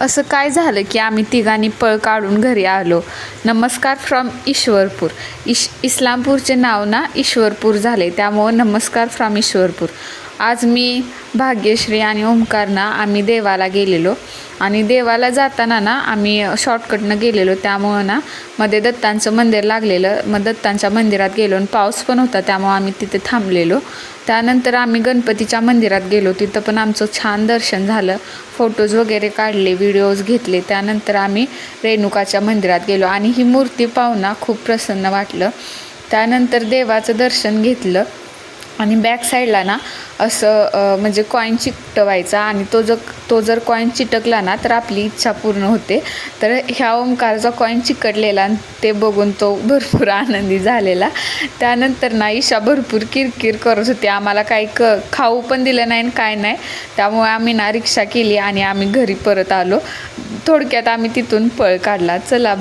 असं काय झालं की आम्ही तिघांनी पळ काढून घरी आलो. नमस्कार फ्रॉम ईश्वरपूर. इश इस्लामपूरचे नाव ना ईश्वरपूर झाले त्यामुळं नमस्कार फ्रॉम ईश्वरपूर. आज मी भाग्यश्री आणि ओंकारना आम्ही देवाला गेलेलो. आणि देवाला जाताना ना आम्ही शॉर्टकटनं गेलेलो. त्यामुळं ना मध्ये दत्तांचं मंदिर लागलेलं. मग दत्तांच्या मंदिरात गेलो आणि पाऊस पण होता त्यामुळं आम्ही तिथे थांबलेलो. त्यानंतर आम्ही गणपतीच्या मंदिरात गेलो. तिथं पण आमचं छान दर्शन झालं. फोटोज वगैरे काढले व्हिडिओज घेतले. त्यानंतर आम्ही रेणुकाच्या मंदिरात गेलो. आणि ही मूर्ती पाहून ना खूप प्रसन्न वाटलं. त्यानंतर देवाचं दर्शन घेतलं. आणि बॅक साईडला ना असं म्हणजे कॉईन चिकटवायचा आणि तो जर तो जर कॉईन चिटकला ना तर आपली इच्छा पूर्ण होते. तर ह्या ओंकारचा कॉईन चिकटलेला ते बघून तो भरपूर आनंदी झालेला. त्यानंतर ना ईशा भरपूर किरकिर करत होती. आम्हाला काही क खाऊ पण दिलं नाही आणि काय नाही. त्यामुळे आम्ही ना रिक्षा केली आणि आम्ही घरी परत आलो. थोडक्यात आम्ही तिथून पळ काढला. चला